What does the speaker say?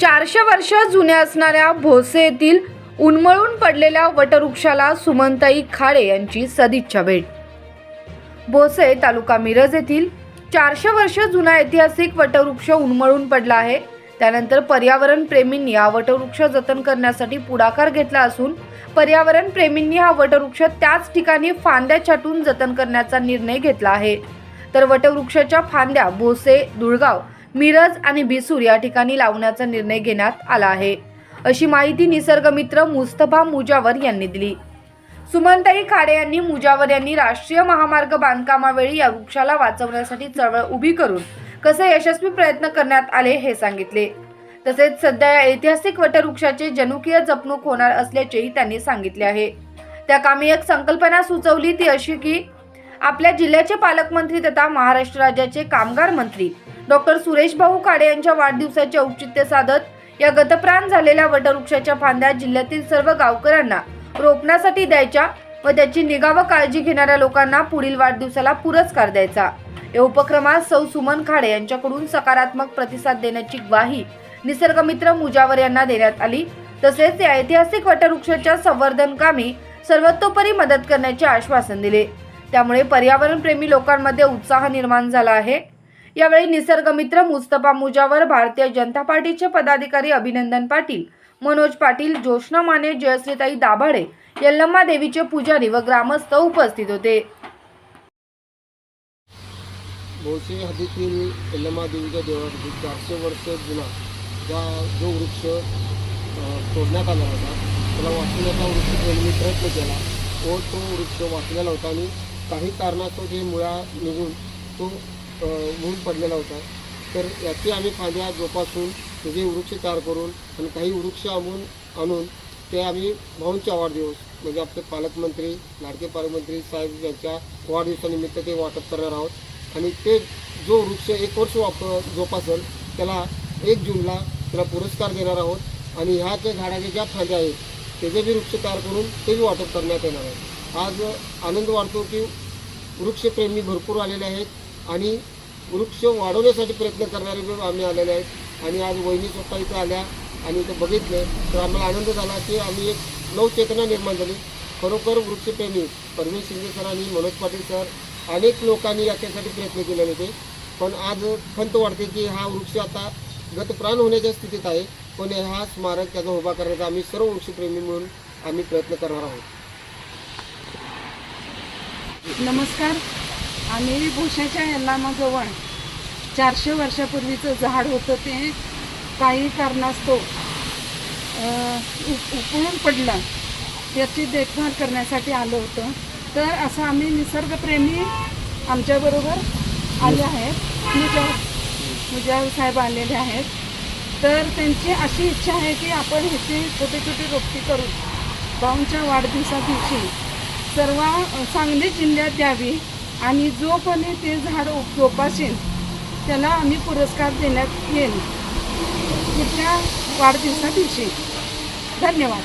चारशे वर्ष जुन्या असणाऱ्या भोसे येथील उन्मळून पडलेल्या वटवृक्षाला सुमनताई खाडे यांची सदिच्छा भेट. भोसे तालुका मिरज येथील चारशे वर्ष जुना ऐतिहासिक वटवृक्ष उन्मळून पडला आहे. त्यानंतर पर्यावरण प्रेमींनी हा वटवृक्ष जतन करण्यासाठी पुढाकार घेतला असून पर्यावरण प्रेमींनी हा वटवृक्ष त्याच ठिकाणी फांद्या छाटून जतन करण्याचा निर्णय घेतला आहे. तर वटवृक्षाच्या फांद्या भोसे दुळगाव मिरज आणि बिसूर या ठिकाणी लावण्याचा निर्णय घेण्यात आला आहे. अशी माहिती निसर्गमित्र मुस्तफा मुजावर यांनी दिली. सुमनताई खाडे यांनी मुजावर यांनी राष्ट्रीय महामार्ग बांधकामावेळी या वृक्षाला वाचवण्यासाठी चळवळ उभी करून कसे यशस्वी प्रयत्न करण्यात आले हे सांगितले. तसेच सध्या या ऐतिहासिक वटवृक्षाचे जनुकीय जपणूक होणार असल्याचेही त्यांनी सांगितले आहे. त्या कामी एक संकल्पना सुचवली ती अशी की आपल्या जिल्ह्याचे पालकमंत्री तथा महाराष्ट्र राज्याचे कामगार मंत्री डॉक्टर सुरेश भाऊ खाडे यांच्या वाढदिवसाचे औचित्य साधत या गतप्राण झालेल्या वटवृक्षाच्या फांद्या जिल्ह्यातील सर्व गावकऱ्यांना रोपण्यासाठी द्यायच्या व त्याची निगा व काळजी घेणाऱ्या लोकांना पुढील वाढदिवसाला पुरस्कार द्यायचा. या उपक्रमात सौ सुमन खाडे यांच्याकडून सकारात्मक प्रतिसाद देण्याची ग्वाही निसर्गमित्र मुजावर यांना देण्यात आली. तसेच या ऐतिहासिक वटवृक्षाच्या संवर्धन कामी सर्वतोपरी मदत करण्याचे आश्वासन दिले. त्यामुळे पर्यावरणप्रेमी लोकांमध्ये उत्साह निर्माण झाला आहे. यावेळी निसर्गमित्र मुस्तफा मुजावर भारतीय जनता पार्टीचे पदाधिकारी अभिनंदन पाटील मनोज पाटील जोशना माने जयश्रीताई दाभाडे यल्लम्मा देवीचे पुजारी व ग्रामस्थ उपस्थित होते. भोसे हद्दीतील यल्लम्मा देवीच्या देवळासाठी चारशे वर्ष जुना ज्या जो वृक्ष तोडण्यात आला होता त्याला वाचवण्याचा वृक्ष प्रेमींनी प्रयत्न केला. व तो वृक्ष वाचलेला होता आणि काही कारणास्तव ते मुळा निघून तो म्हणून पडलेला होता. तर याची आम्ही फांद्या जोपासून म्हणजे त्याचे वृक्ष तयार करून आणि काही वृक्ष आणून आणून ते आम्ही भाऊंच्या वाढदिवस म्हणजे आपले पालकमंत्री लाडके पालकमंत्री साहेब यांच्या वाढदिवसानिमित्त ते वाटप करणार आहोत. आणि ते जो वृक्ष एक वर्ष वाप जोपासेल त्याला एक जूनला त्याला पुरस्कार देणार आहोत. आणि ह्या त्या झाडाच्या ज्या फांद्या आहेत त्याचे बी वृक्ष तयार करून ते बी वाटप करण्यात येणार आहे आज आनंद वाटतो की वृक्षप्रेमी भरपूर आलेले आहेत. आणि वृक्ष वाढवण्यासाठी प्रयत्न करणारे बी आम्ही आलेले आहेत. आणि आज वहिनी स्वतः इथं आल्या आणि इथं बघितलं. तर आम्हाला आनंद झाला की आम्ही एक नवचेतना निर्माण झाली. खरोखर वृक्षप्रेमी परमेश शिंदे सर आणि मनोज पाटील सर अनेक लोकांनी याच्यासाठी प्रयत्न केलेले होते. पण आज खंत वाटते की हा वृक्ष आता गतप्राण होण्याच्या स्थितीत आहे. पण हा स्मारक त्याचा उभा करण्याचा आम्ही सर्व वृक्षप्रेमी म्हणून आम्ही प्रयत्न करणार आहोत. नमस्कार. आम्ही भोशाच्या यल्लामाजवळ चारशे वर्षापूर्वीचं झाड होतं ते काही कारणास्तव उपळून पडलं. त्याची देखभाल करण्यासाठी आलो होतं. तर असं आम्ही निसर्गप्रेमी आमच्याबरोबर आले आहेत. मुजा मुजाव साहेब आलेले आहेत. तर त्यांची अशी इच्छा आहे की आपण ह्याची छोटी छोटी रोपटी करून भाऊंच्या वाढदिवसा दिवशी सर्व सांगली जिल्ह्यात द्यावी. आणि जो कोणी ते झाड उप- जोपासेल त्याला आम्ही पुरस्कार देण्यात येईल. पुढच्या वाढदिवसा दिवशी धन्यवाद.